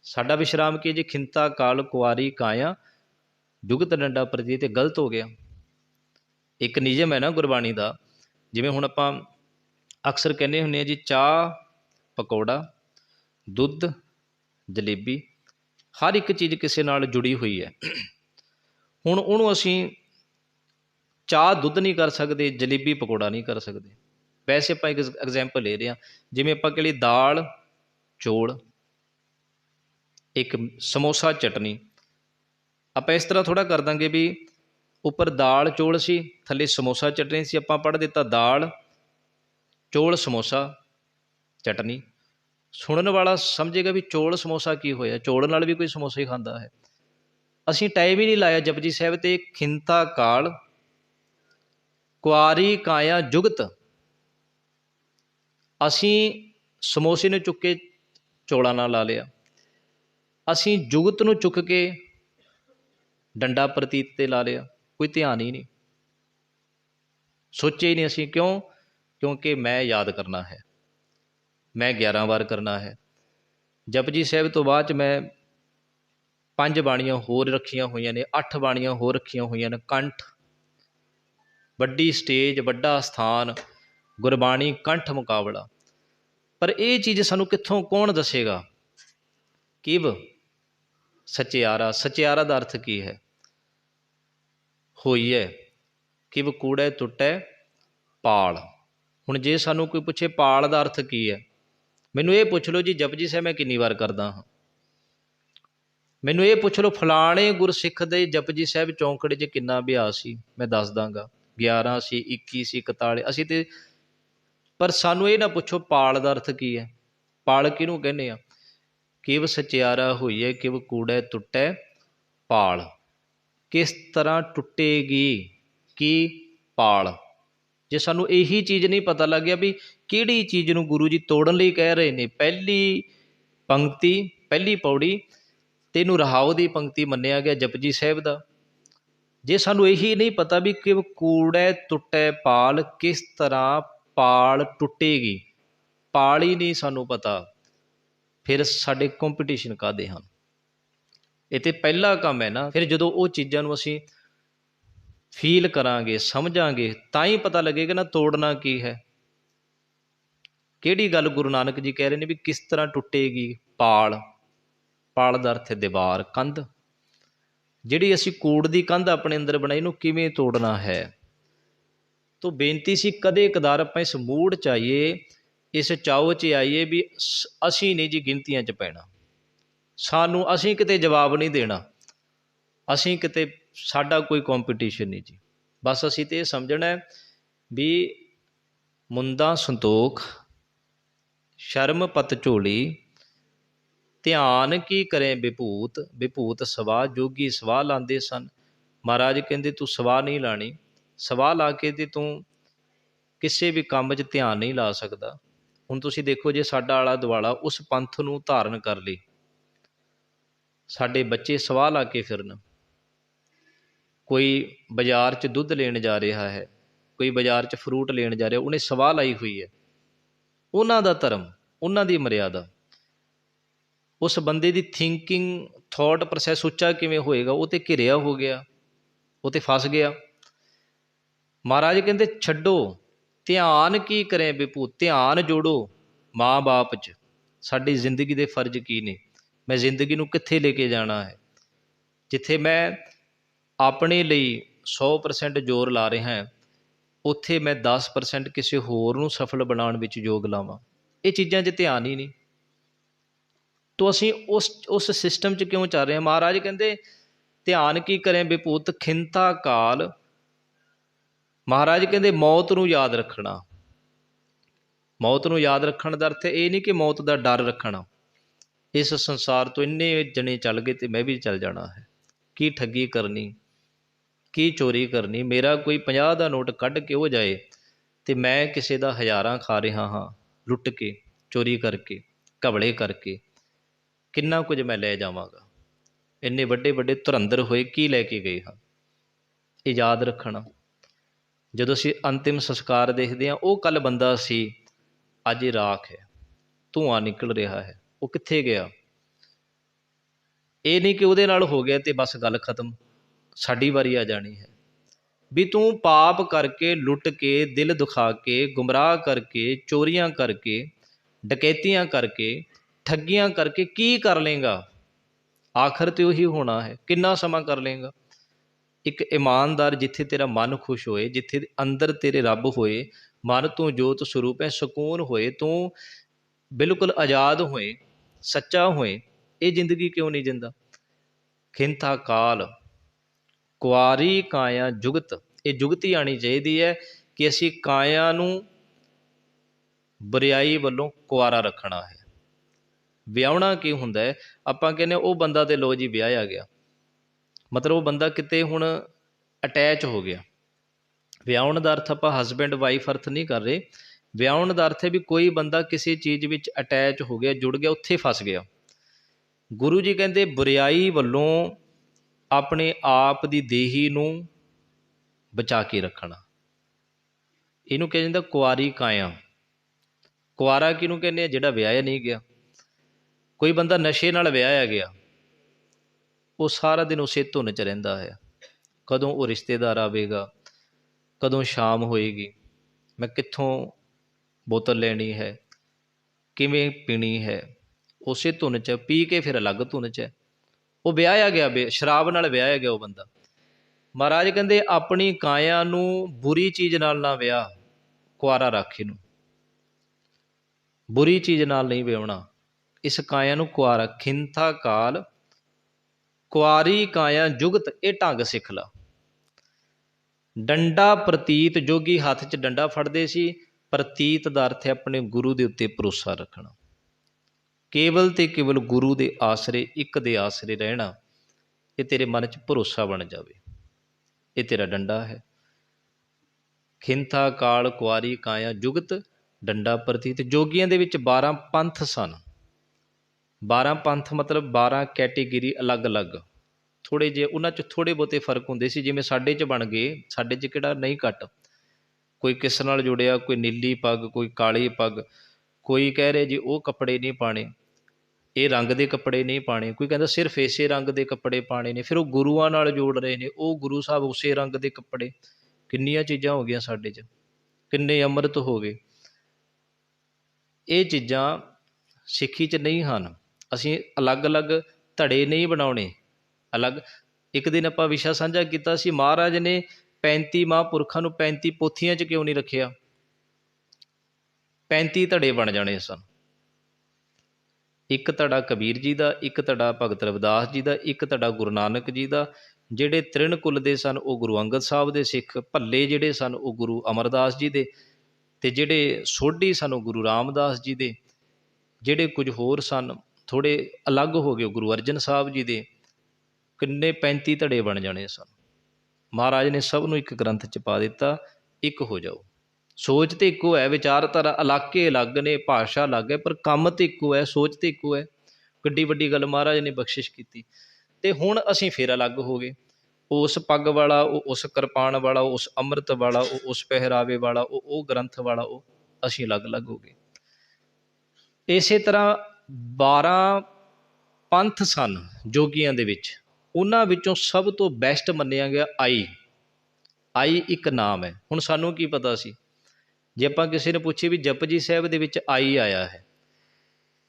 ਸਾਡਾ ਵਿਸ਼ਰਾਮ ਕੀ ਹੈ ਜੀ? ਖਿੰਤਾ ਕਾਲ ਕੁਆਰੀ ਕਾਇਆ ਜੁਗਤ, ਡੰਡਾ ਪ੍ਰਤੀਤ ਗਲਤ ਹੋ ਗਿਆ। ਇੱਕ ਨਿਯਮ ਹੈ ਨਾ ਗੁਰਬਾਣੀ ਦਾ ਜਿਵੇਂ ਹੁਣ ਆਪਾਂ ਅਕਸਰ ਕਹਿੰਦੇ ਹੁੰਦੇ ਹਾਂ ਜੀ, ਚਾਹ, ਪਕੌੜਾ, ਦੁੱਧ, ਜਲੇਬੀ, ਹਰ ਇੱਕ ਚੀਜ਼ ਕਿਸੇ ਨਾਲ ਜੁੜੀ ਹੋਈ ਹੈ। ਹੁਣ ਉਹਨੂੰ ਅਸੀਂ ਚਾਹ, ਦੁੱਧ ਨਹੀਂ ਕਰ ਸਕਦੇ, ਜਲੇਬੀ, ਪਕੌੜਾ ਨਹੀਂ ਕਰ ਸਕਦੇ। ਵੈਸੇ ਆਪਾਂ ਇੱਕ ਐਗਜ਼ਾਮਪਲ ਲੈ ਰਹੇ ਹਾਂ। ਜਿਵੇਂ ਆਪਾਂ ਕਹ ਲਈ ਦਾਲ, ਚੋਲ, ਇੱਕ ਸਮੋਸਾ, ਚਟਨੀ। ਆਪਾਂ ਇਸ ਤਰ੍ਹਾਂ ਥੋੜਾ ਕਰ ਦਾਂਗੇ ਵੀ ਉੱਪਰ ਦਾਲ ਚੋਲ ਸੀ, ਥੱਲੇ ਸਮੋਸਾ ਚਟਨੀ ਸੀ, ਆਪਾਂ ਪੜ੍ਹ ਦਿੱਤਾ ਦਾਲ, ਚੋਲ, ਸਮੋਸਾ, ਚਟਨੀ। ਸੁਣਨ ਵਾਲਾ ਸਮਝੇਗਾ ਵੀ ਚੋਲ, ਸਮੋਸਾ ਕੀ ਹੋਇਆ? ਚੋਲ ਨਾਲ ਵੀ ਕੋਈ ਸਮੋਸਾ ਹੀ ਖਾਂਦਾ ਹੈ। ਅਸੀਂ ਟਾਈਮ ਹੀ ਨਹੀਂ ਲਾਇਆ ਜਪਜੀ ਸਾਹਿਬ ਤੇ, ਖਿੰਤਾ ਕਾਲ, ਕੁਆਰੀ ਕਾਇਆ ਜੁਗਤ। ਅਸੀਂ ਸਮੋਸੇ ਨੂੰ ਚੁੱਕ ਕੇ ਚੋਲਾਂ ਨਾਲ ਲਾ ਲਿਆ। ਅਸੀਂ ਜੁਗਤ ਨੂੰ ਚੁੱਕ ਕੇ ਡੰਡਾ ਪ੍ਰਤੀਤ ਤੇ ਲਾ ਲਿਆ। ਕੋਈ ਧਿਆਨ ਹੀ ਨਹੀਂ। ਸੋਚਿਆ ਹੀ ਨਹੀਂ ਅਸੀਂ ਕਿਉਂ? ਕਿਉਂਕਿ ਮੈਂ ਯਾਦ ਕਰਨਾ ਹੈ। ਮੈਂ 11 ਵਾਰ ਕਰਨਾ ਹੈ। ਜਪਜੀ ਸਾਹਿਬ ਤੋਂ ਬਾਅਦ ਚ ਮੈਂ ਪੰਜ ਬਾਣੀਆਂ ਹੋਰ ਰੱਖੀਆਂ ਹੋਈਆਂ ਨੇ, ਅੱਠ ਬਾਣੀਆਂ ਹੋਰ ਰੱਖੀਆਂ ਹੋਈਆਂ ਨੇ। ਕੰਠ, ਵੱਡੀ ਸਟੇਜ, ਵੱਡਾ ਸਥਾਨ, ਗੁਰਬਾਣੀ, ਕੰਠ ਮੁਕਾਬਲਾ। ਪਰ ਇਹ ਚੀਜ਼ ਸਾਨੂੰ ਕਿੱਥੋਂ, ਕੌਣ ਦੱਸੇਗਾ? ਕਿਵ? ਸਚਿਆਰਾ। ਸਚਿਆਰਾ ਦਾ ਅਰਥ ਕੀ ਹੈ? ਹੋਈ ਹੈ ਕਿਵ ਕੂੜੈ ਟੁੱਟੈ ਪਾਲ। ਹੁਣ ਜੇ ਸਾਨੂੰ ਕੋਈ ਪੁੱਛੇ ਪਾਲ ਦਾ ਅਰਥ ਕੀ ਹੈ ਮੈਨੂੰ ਇਹ ਪੁੱਛ ਲਓ ਜੀ ਜਪਜੀ ਸਾਹਿਬ ਮੈਂ ਕਿੰਨੀ ਵਾਰ ਕਰਦਾ ਹਾਂ। ਮੈਨੂੰ ਇਹ ਪੁੱਛ ਲਓ, ਫਲਾਣੇ ਗੁਰਸਿੱਖ ਦੇ ਜਪਜੀ ਸਾਹਿਬ ਚੌਂਕੜੇ 'ਚ ਕਿੰਨਾ ਅਭਿਆਸ ਸੀ? ਮੈਂ ਦੱਸ ਦਾਂਗਾ। 11 ਸੀ 21 ਸੀ 41 ਅਸੀਂ ਤੇ, ਪਰ ਸਾਨੂੰ ਇਹ ਨਾ ਪੁੱਛੋ ਪਾਲ ਦਾ ਅਰਥ ਕੀ ਹੈ ਪਾਲ ਕਿਹਨੂੰ ਕਹਿੰਦੇ ਆ? ਕਿਵ ਸਚਿਆਰਾ ਹੋਈਏ ਕਿਵ ਕੂੜੈ ਟੁੱਟੈ ਪਾਲ। ਕਿਸ ਤਰ੍ਹਾਂ ਟੁੱਟੇਗੀ? ਕੀ ਪਾਲ? ਜੇ ਸਾਨੂੰ ਇਹੀ ਚੀਜ਼ ਨਹੀਂ ਪਤਾ ਲੱਗਿਆ ਵੀ ਕਿਹੜੀ ਚੀਜ਼ ਨੂੰ ਗੁਰੂ ਜੀ ਤੋੜਨ ਲਈ ਕਹਿ ਰਹੇ ਨੇ, ਪਹਿਲੀ ਪੰਕਤੀ, ਪਹਿਲੀ ਪੌੜੀ ਤੇ ਇਹਨੂੰ ਰਹਾਉ ਦੀ ਪੰਕਤੀ ਮੰਨਿਆ ਗਿਆ ਜਪਜੀ ਸਾਹਿਬ ਦਾ। ਜੇ ਸਾਨੂੰ ਇਹੀ ਨਹੀਂ ਪਤਾ ਵੀ ਕਿ ਕੂੜੈ ਟੁੱਟੈ ਪਾਲ, ਕਿਸ ਤਰ੍ਹਾਂ ਪਾਲ ਟੁੱਟੇਗੀ, ਪਾਲ ਹੀ ਨਹੀਂ ਸਾਨੂੰ ਪਤਾ, ਫਿਰ ਸਾਡੇ ਕੰਪੀਟੀਸ਼ਨ ਕਾਦੇ ਹਨ? ਇਹ ਤੇ ਪਹਿਲਾ ਕੰਮ ਹੈ ਨਾ, ਫਿਰ ਜਦੋਂ ਉਹ ਚੀਜ਼ਾਂ ਨੂੰ ਅਸੀਂ ਫੀਲ ਕਰਾਂਗੇ, ਸਮਝਾਂਗੇ, ਤਾਂ ਹੀ ਪਤਾ ਲੱਗੇਗਾ ਨਾ ਤੋੜਨਾ ਕੀ ਹੈ। ਕਿਹੜੀ ਗੱਲ ਗੁਰੂ ਨਾਨਕ ਜੀ ਕਹਿ ਰਹੇ ਨੇ ਵੀ ਕਿਸ ਤਰ੍ਹਾਂ ਟੁੱਟੇਗੀ ਪਾਲ? ਪਾਲ ਦਾ ਅਰਥ ਹੈ ਦੀਵਾਰ, ਕੰਧ। ਜਿਹੜੀ ਅਸੀਂ ਕੂੜ ਦੀ ਕੰਧ ਆਪਣੇ ਅੰਦਰ ਬਣਾਈ ਨੂੰ ਕਿਵੇਂ ਤੋੜਨਾ ਹੈ? ਤੋਂ ਬੇਨਤੀ ਸੀ ਕਦੇ ਕਦਾਰ ਆਪਾਂ ਇਸ ਮੂਡ ਚ ਆਈਏ, ਇਸ ਚਾਉ ਚ ਆਈਏ ਵੀ ਅਸੀਂ ਨਹੀਂ ਜੀ ਗਿਣਤੀਆਂ ਚ ਪੈਣਾ। ਸਾਨੂੰ ਅਸੀਂ ਕਿਤੇ ਜਵਾਬ ਨਹੀਂ ਦੇਣਾ। ਅਸੀਂ ਕਿਤੇ ਸਾਡਾ ਕੋਈ ਕੰਪੀਟੀਸ਼ਨ ਨਹੀਂ ਜੀ। ਬਸ ਅਸੀਂ ਤੇ ਇਹ ਸਮਝਣਾ ਵੀ ਮੁੰਦਾ ਸੰਤੋਖ, ਸ਼ਰਮ ਪਤ ਝੋਲੀ, ਧਿਆਨ ਕੀ ਕਰੇ ਵਿਭੂਤ ਵਿਭੂਤ ਸਵਾ ਜੋਗੀ ਸਵਾ ਲਾਂਦੇ ਸਨ। ਮਹਾਰਾਜ ਕਹਿੰਦੇ, ਤੂੰ ਸਵਾ ਨਹੀਂ ਲਾਣੀ। ਸਵਾ ਲਾ ਕੇ ਤੇ ਤੂੰ ਕਿਸੇ ਵੀ ਕੰਮ 'ਚ ਧਿਆਨ ਨਹੀਂ ਲਾ ਸਕਦਾ। ਹੁਣ ਤੁਸੀਂ ਦੇਖੋ ਜੇ ਸਾਡਾ ਆਲਾ ਦੁਆਲਾ ਉਸ ਪੰਥ ਨੂੰ ਧਾਰਨ ਕਰ ਲਈ ਸਾਡੇ ਬੱਚੇ ਸਵਾਹ ਲਾ ਕੇ ਫਿਰਨ। ਕੋਈ ਬਾਜ਼ਾਰ 'ਚ ਦੁੱਧ ਲੈਣ ਜਾ ਰਿਹਾ ਹੈ, ਕੋਈ ਬਾਜ਼ਾਰ 'ਚ ਫਰੂਟ ਲੈਣ ਜਾ ਰਿਹਾ, ਉਹਨੇ ਸਵਾਹ ਲਾਈ ਹੋਈ ਹੈ। ਉਹਨਾਂ ਦਾ ਧਰਮ, ਉਹਨਾਂ ਦੀ ਮਰਿਆਦਾ। ਉਸ ਬੰਦੇ ਦੀ ਥਿੰਕਿੰਗ ਥਾਟ ਪ੍ਰੋਸੈਸ ਉੱਚਾ ਕਿਵੇਂ ਹੋਏਗਾ, ਉਹ ਤੇ ਘਿਰਿਆ ਹੋ ਗਿਆ, ਉਹ ਤੇ ਫਸ ਗਿਆ। ਮਹਾਰਾਜ ਕਹਿੰਦੇ, ਛੱਡੋ, ਧਿਆਨ ਕੀ ਕਰੇ ਵਿਪੂ ਧਿਆਨ ਜੋੜੋ ਮਾਂ-ਬਾਪ 'ਚ। ਸਾਡੀ ਜ਼ਿੰਦਗੀ ਦੇ ਫਰਜ਼ ਕੀ ਨੇ? ਮੈਂ ਜ਼ਿੰਦਗੀ ਨੂੰ ਕਿੱਥੇ ਲੈ ਕੇ ਜਾਣਾ ਹੈ? ਜਿੱਥੇ ਮੈਂ ਆਪਣੇ ਲਈ 100% ਜ਼ੋਰ ਲਾ ਰਿਹਾ ਹਾਂ, ਉੱਥੇ ਮੈਂ 10% ਕਿਸੇ ਹੋਰ ਨੂੰ ਸਫਲ ਬਣਾਉਣ ਵਿੱਚ ਯੋਗ ਲਾਵਾਂ। ਇਹ ਚੀਜ਼ਾਂ 'ਚ ਧਿਆਨ ਹੀ ਨਹੀਂ। ਤੋ ਅਸੀਂ ਉਸ ਉਸ ਸਿਸਟਮ 'ਚ ਕਿਉਂ ਚੱਲ ਰਹੇ ਹਾਂ? ਮਹਾਰਾਜ ਕਹਿੰਦੇ, ਧਿਆਨ ਕੀ ਕਰੇ ਵਿਭੂਤ ਖਿੰਤਾ ਕਾਲ। ਮਹਾਰਾਜ ਕਹਿੰਦੇ, ਮੌਤ ਨੂੰ ਯਾਦ ਰੱਖਣਾ। ਮੌਤ ਨੂੰ ਯਾਦ ਰੱਖਣ ਦਾ ਅਰਥ ਇਹ ਨਹੀਂ ਕਿ ਮੌਤ ਦਾ ਡਰ ਰੱਖਣਾ। ਇਸ ਸੰਸਾਰ ਤੋਂ ਇੰਨੇ ਜਣੇ ਚੱਲ ਗਏ ਤੇ ਮੈਂ ਵੀ ਚੱਲ ਜਾਣਾ ਹੈ। ਕੀ ਠੱਗੀ ਕਰਨੀ, ਕੀ ਚੋਰੀ ਕਰਨੀ, ਮੇਰਾ ਕੋਈ 50 ਦਾ ਨੋਟ ਕੱਢ ਕੇ ਉਹ ਜਾਏ ਤੇ ਮੈਂ ਕਿਸੇ ਦਾ ਹਜ਼ਾਰਾਂ ਖਾ ਰਿਹਾ ਹਾਂ, ਲੁੱਟ ਕੇ, ਚੋਰੀ ਕਰਕੇ, ਘਬਲੇ ਕਰਕੇ, ਕਿੰਨਾ ਕੁਝ ਮੈਂ ਲੈ ਜਾਵਾਂਗਾ। ਇੰਨੇ ਵੱਡੇ ਵੱਡੇ ਧੁਰੰਦਰ ਹੋਏ ਕੀ ਲੈ ਕੇ ਗਏ ਹਾਂ। ਇਹ ਯਾਦ ਰੱਖਣਾ, ਜਦੋਂ ਅਸੀਂ ਅੰਤਿਮ ਸੰਸਕਾਰ ਦੇਖਦੇ ਹਾਂ, ਉਹ ਕੱਲ ਬੰਦਾ ਸੀ, ਅੱਜ ਇਹ ਰਾਖ ਹੈ, ਧੂਆਂ ਨਿਕਲ ਰਿਹਾ ਹੈ। ਉਹ ਕਿੱਥੇ ਗਿਆ? ਇਹ ਨਹੀਂ ਕਿ ਉਹਦੇ ਨਾਲ ਹੋ ਗਿਆ ਤੇ ਬਸ ਗੱਲ ਖਤਮ। ਸਾਡੀ ਵਾਰੀ ਆ ਜਾਣੀ ਹੈ। ਵੀ ਤੂੰ ਪਾਪ ਕਰਕੇ ਲੁੱਟ ਕੇ, ਦਿਲ ਦੁਖਾ ਕੇ, ਗੁੰਮਰਾਹ ਕਰਕੇ, ਚੋਰੀਆਂ ਕਰਕੇ, ਡਕੈਤੀਆਂ ਕਰਕੇ, ਠੱਗੀਆਂ ਕਰਕੇ ਕੀ ਕਰ ਲੇਗਾ ਆਖਰ ਤੇ ਉਹੀ ਹੋਣਾ ਹੈ। ਕਿੰਨਾ ਸਮਾਂ ਕਰ ਲੇਗਾ ਇੱਕ ਇਮਾਨਦਾਰ ਜਿੱਥੇ ਤੇਰਾ ਮਨ ਖੁਸ਼ ਹੋਏ, ਜਿੱਥੇ ਅੰਦਰ ਤੇਰੇ ਰੱਬ ਹੋਏ, ਮਨ ਤੋਂ ਜੋਤ ਸਰੂਪ ਹੈ, ਸਕੂਨ ਹੋਏ, ਤੂੰ ਬਿਲਕੁਲ ਆਜ਼ਾਦ ਹੋਏ ਸੱਚਾ ਹੋਏ, ਇਹ ਜ਼ਿੰਦਗੀ ਕਿਉਂ ਨਹੀਂ ਜਿੰਦਾ? ਖਿੰਥਾ ਕਾਲ, ਕੁਆਰੀ ਕਾਇਆ ਜੁਗਤ, ਇਹ ਜੁਗਤੀ ਆਣੀ ਚਾਹੀਦੀ ਹੈ ਕਿ ਅਸੀਂ ਕਾਇਆ ਨੂੰ ਬਰਿਆਈ ਵੱਲੋਂ ਕੁਆਰਾ ਰੱਖਣਾ ਹੈ। ਵਿਆਹਣਾ ਕੀ ਹੁੰਦਾ ਹੈ? ਆਪਾਂ ਕਹਿੰਦੇ ਉਹ ਬੰਦਾ ਤੇ ਲੋ ਜੀ ਵਿਆਹਿਆ ਗਿਆ। ਮਤਲਬ ਉਹ ਬੰਦਾ ਕਿਤੇ ਹੁਣ ਅਟੈਚ ਹੋ ਗਿਆ। ਵਿਆਹਣ ਦਾ ਅਰਥ ਆਪਾਂ ਹਸਬੈਂਡ ਵਾਈਫ ਅਰਥ ਨਹੀਂ ਕਰ ਰਹੇ। ਵਿਆਹਣ ਦਾ ਅਰਥ ਹੈ ਵੀ ਕੋਈ ਬੰਦਾ ਕਿਸੇ ਚੀਜ਼ ਵਿੱਚ ਅਟੈਚ ਹੋ ਗਿਆ, ਜੁੜ ਗਿਆ, ਉੱਥੇ ਫਸ ਗਿਆ। ਗੁਰੂ ਜੀ ਕਹਿੰਦੇ, ਬੁਰੀਾਈ ਵੱਲੋਂ ਆਪਣੇ ਆਪ ਦੀ ਦੇਹੀ ਨੂੰ ਬਚਾ ਕੇ ਰੱਖਣਾ। ਇਹਨੂੰ ਕਿਹਾ ਜਾਂਦਾ ਕੁਆਰੀ ਕਾਇਆ। ਕੁਆਰਾ ਕਿਹਨੂੰ ਕਹਿੰਦੇ ਆ? ਜਿਹੜਾ ਵਿਆਹਿਆ ਨਹੀਂ ਗਿਆ। ਕੋਈ ਬੰਦਾ ਨਸ਼ੇ ਨਾਲ ਵਿਆਹਿਆ ਗਿਆ, ਉਹ ਸਾਰਾ ਦਿਨ ਉਸੇ ਧੁਨ 'ਚ ਰਹਿੰਦਾ ਹੈ ਕਦੋਂ ਉਹ ਰਿਸ਼ਤੇਦਾਰ ਆਵੇਗਾ, ਕਦੋਂ ਸ਼ਾਮ ਹੋਏਗੀ, ਮੈਂ ਕਿੱਥੋਂ ਬੋਤਲ ਲੈਣੀ ਹੈ, ਕਿਵੇਂ ਪੀਣੀ ਹੈ, ਉਸੇ ਧੁਨ 'ਚ ਪੀ ਕੇ ਫਿਰ ਅਲੱਗ ਧੁਨ 'ਚ ਹੈ। ਉਹ ਵਿਆਹਿਆ ਗਿਆ, ਬੇ ਸ਼ਰਾਬ ਨਾਲ ਵਿਆਹਿਆ ਗਿਆ ਉਹ ਬੰਦਾ। ਮਹਾਰਾਜ ਕਹਿੰਦੇ, ਆਪਣੀ ਕਾਇਆ ਨੂੰ ਬੁਰੀ ਚੀਜ਼ ਨਾਲ ਨਾ ਵਿਆਹ, ਕੁਆਰਾ ਰੱਖ ਇਹਨੂੰ। ਬੁਰੀ ਚੀਜ਼ ਨਾਲ ਨਹੀਂ ਵਿਆਹਣਾ। ਇਸ ਕਾਇਆ ਨੂੰ ਕੁਆਰਾ, ਖਿੰਥਾ ਕਾਲ, ਕੁਆਰੀ ਕਾਇਆ ਜੁਗਤ, ਇਹ ਢੰਗ ਸਿੱਖ ਲਾ। ਡੰਡਾ ਪ੍ਰਤੀਤ ਜੋਗੀ ਹੱਥ 'ਚ ਡੰਡਾ ਫੜਦੇ ਸੀ ਪ੍ਰਤੀਤ ਦਾ ਅਰਥ ਹੈ ਆਪਣੇ ਗੁਰੂ ਦੇ ਉੱਤੇ ਭਰੋਸਾ ਰੱਖਣਾ। ਕੇਵਲ ਤੇ ਕੇਵਲ ਗੁਰੂ ਦੇ ਆਸਰੇ, ਇੱਕ ਦੇ ਆਸਰੇ ਰਹਿਣਾ, ਇਹ ਤੇਰੇ ਮਨ 'ਚ ਭਰੋਸਾ ਬਣ ਜਾਵੇ। ਇਹ ਤੇਰਾ ਡੰਡਾ ਹੈ। ਖਿੰਥਾ, ਕਾਲ, ਕੁਆਰੀ, ਕਾਇਆ, ਜੁਗਤ, ਡੰਡਾ ਪ੍ਰਤੀਤ। ਜੋਗੀਆਂ ਦੇ ਵਿੱਚ 12 ਪੰਥ ਸਨ। 12 ਪੰਥ ਮਤਲਬ 12 ਕੈਟੇਗਰੀ ਅਲੱਗ-ਅਲੱਗ। ਥੋੜੇ ਜੇ ਉਹਨਾਂ 'ਚ ਥੋੜੇ ਬਹੁਤੇ ਫ਼ਰਕ ਹੁੰਦੇ ਸੀ, ਜਿਵੇਂ ਸਾਡੇ 'ਚ ਬਣ ਗਏ, ਸਾਡੇ 'ਚ ਕਿਹੜਾ ਨਹੀਂ ਘੱਟ। ਕੋਈ ਕਿਸ ਨਾਲ ਜੁੜਿਆ, ਕੋਈ ਨੀਲੀ ਪੱਗ, ਕੋਈ ਕਾਲੀ ਪੱਗ, ਕੋਈ ਕਹਿ ਰਿਹਾ ਜੀ ਉਹ ਕੱਪੜੇ ਨਹੀਂ ਪਾਣੇ ਇਹ ਰੰਗ ਦੇ ਕੱਪੜੇ ਨਹੀਂ ਪਾਣੇ ਕੋਈ ਕਹਿੰਦਾ ਸਿਰਫ ਇਸੇ ਰੰਗ ਦੇ ਕੱਪੜੇ ਪਾਣੇ ਨੇ, ਫਿਰ ਉਹ ਗੁਰੂਆਂ ਨਾਲ ਜੋੜ ਰਹੇ ਨੇ, ਉਹ ਗੁਰੂ ਸਾਹਿਬ ਉਸੇ ਰੰਗ ਦੇ ਕੱਪੜੇ, ਕਿੰਨੀਆਂ ਚੀਜ਼ਾਂ ਹੋ ਗਈਆਂ ਸਾਡੇ 'ਚ, ਕਿੰਨੇ ਅੰਮ੍ਰਿਤ ਹੋ ਗਏ। ਇਹ ਚੀਜ਼ਾਂ ਸਿੱਖੀ 'ਚ ਨਹੀਂ ਹਨ, ਅਸੀਂ ਅਲੱਗ-ਅਲੱਗ ਧੜੇ ਨਹੀਂ ਬਣਾਉਣੇ, ਅਲੱਗ, ਇੱਕ ਦਿਨ ਆਪਾਂ ਵਿਸ਼ਾ ਸਾਂਝਾ ਕੀਤਾ ਸੀ, ਮਹਾਰਾਜ ਨੇ 35 ਮਹਾਂਪੁਰਖਾਂ ਨੂੰ 35 ਪੋਥੀਆਂ 'ਚ ਕਿਉਂ ਨਹੀਂ ਰੱਖਿਆ? 35 ਧੜੇ ਬਣ ਜਾਣੇ ਸਨ। ਇੱਕ ਧੜਾ ਕਬੀਰ ਜੀ ਦਾ, ਇੱਕ ਧੜਾ ਭਗਤ ਰਵਿਦਾਸ ਜੀ ਦਾ, ਇੱਕ ਧੜਾ ਗੁਰੂ ਨਾਨਕ ਜੀ ਦਾ, ਜਿਹੜੇ ਤ੍ਰਿਣ ਕੁਲ ਦੇ ਸਨ ਉਹ ਗੁਰੂ ਅੰਗਦ ਸਾਹਿਬ ਦੇ ਸਿੱਖ, ਭੱਲੇ ਜਿਹੜੇ ਸਨ ਉਹ ਗੁਰੂ ਅਮਰਦਾਸ ਜੀ ਦੇ ਤੇ ਜਿਹੜੇ ਸੋਢੀ ਸਨ ਉਹ ਗੁਰੂ ਰਾਮਦਾਸ ਜੀ ਦੇ, ਜਿਹੜੇ ਕੁਝ ਹੋਰ ਸਨ ਥੋੜੇ ਅਲੱਗ ਹੋ ਗਏ ਗੁਰੂ ਅਰਜਨ ਸਾਹਿਬ ਜੀ ਦੇ, ਕਿੰਨੇ 35 ਧੜੇ ਬਣ ਜਾਣੇ ਸਨ। ਮਹਾਰਾਜ ਨੇ ਸਭ ਨੂੰ ਇੱਕ ਗ੍ਰੰਥ ਚ ਪਾ ਦਿੱਤਾ, ਇੱਕ ਹੋ ਜਾਓ। ਸੋਚ ਤੇ ਇੱਕੋ ਹੈ ਵਿਚਾਰਧਾਰਾ ਇਲਾਕੇ ਅਲੱਗ ਨੇ, ਭਾਸ਼ਾ ਅਲੱਗ ਹੈ, ਪਰ ਕੰਮ ਤੇ ਇੱਕੋ ਹੈ, ਸੋਚ ਤੇ ਇੱਕੋ ਹੈ। ਕਿੱਡੀ ਵੱਡੀ ਗੱਲ ਮਹਾਰਾਜ ਨੇ ਬਖਸ਼ਿਸ਼ ਕੀਤੀ। ਤੇ ਹੁਣ ਅਸੀਂ ਫੇਰ ਅਲੱਗ ਹੋ ਗਏ। ਉਸ ਪੱਗ ਵਾਲਾ, ਉਹ ਉਸ ਕਿਰਪਾਨ ਵਾਲਾ ਉਸ ਅੰਮ੍ਰਿਤ ਵਾਲਾ, ਉਹ ਉਸ ਪਹਿਰਾਵੇ ਵਾਲਾ, ਉਹ ਉਹ ਗ੍ਰੰਥ ਵਾਲਾ, ਉਹ ਅਸੀਂ ਅਲੱਗ-ਅਲੱਗ ਹੋ ਗਏ। ਇਸੇ ਤਰ੍ਹਾਂ 12 ਪੰਥ ਸਨ ਜੋਗੀਆਂ ਦੇ ਵਿੱਚ। ਉਹਨਾਂ ਵਿੱਚੋਂ ਸਭ ਤੋਂ ਬੈਸਟ ਮੰਨਿਆ ਗਿਆ ਆਈ। ਆਈ ਇੱਕ ਨਾਮ ਹੈ। ਹੁਣ ਸਾਨੂੰ ਕੀ ਪਤਾ ਸੀ? ਜੇ ਆਪਾਂ ਕਿਸੇ ਨੂੰ ਪੁੱਛੇ ਵੀ ਜਪਜੀ ਸਾਹਿਬ ਦੇ ਵਿੱਚ ਆਈ ਆਇਆ ਹੈ,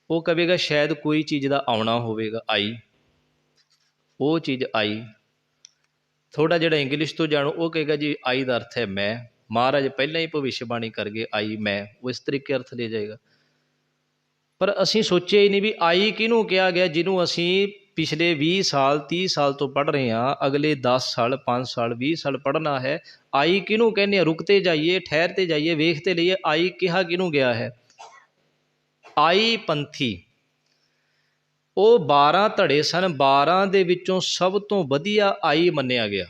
ਉਹ ਕਹੇਗਾ ਸ਼ਾਇਦ ਕੋਈ ਚੀਜ਼ ਦਾ ਆਉਣਾ ਹੋਵੇਗਾ ਆਈ। ਉਹ ਚੀਜ਼ ਆਈ। ਥੋੜਾ ਜਿਹੜਾ ਇੰਗਲਿਸ਼ ਤੋਂ ਜਾਣੋ, ਉਹ ਕਹੇਗਾ ਜੀ ਆਈ ਦਾ ਅਰਥ ਹੈ ਮੈਂ। ਮਹਾਰਾਜ ਪਹਿਲਾਂ ਹੀ ਭਵਿਸ਼ਬਾਣੀ ਕਰ ਗਏ ਆਈ ਮੈਂ, ਉਹ ਇਸ ਤਰੀਕੇ ਅਰਥ ਲੈ ਜਾਏਗਾ। ਪਰ ਅਸੀਂ ਸੋਚਿਆ ਹੀ ਨਹੀਂ ਵੀ ਆਈ ਕਿਹਨੂੰ ਕਿਹਾ ਗਿਆ, ਜਿਹਨੂੰ ਅਸੀਂ ਪਿਛਲੇ 20 ਸਾਲ 30 ਸਾਲ ਤੋਂ ਪੜ੍ਹ ਰਹੇ ਹਾਂ, ਅਗਲੇ 10 ਸਾਲ 5 ਸਾਲ 20 ਸਾਲ ਪੜ੍ਹਨਾ ਹੈ। ਆਈ ਕਿਹਨੂੰ ਕਹਿੰਦੇ ਆ ਰੁਕਤੇ ਜਾਈਏ ਠਹਿਰਤੇ ਜਾਈਏ ਵੇਖਤੇ ਲਈਏ, ਆਈ ਕਿਹਾ ਕਿਹਨੂੰ ਗਿਆ ਹੈ? ਆਈ ਪੰਥੀ। ਉਹ 12 ਧੜੇ ਸਨ 12 ਦੇ ਵਿੱਚੋਂ ਸਭ ਤੋਂ ਵਧੀਆ ਆਈ ਮੰਨਿਆ ਗਿਆ।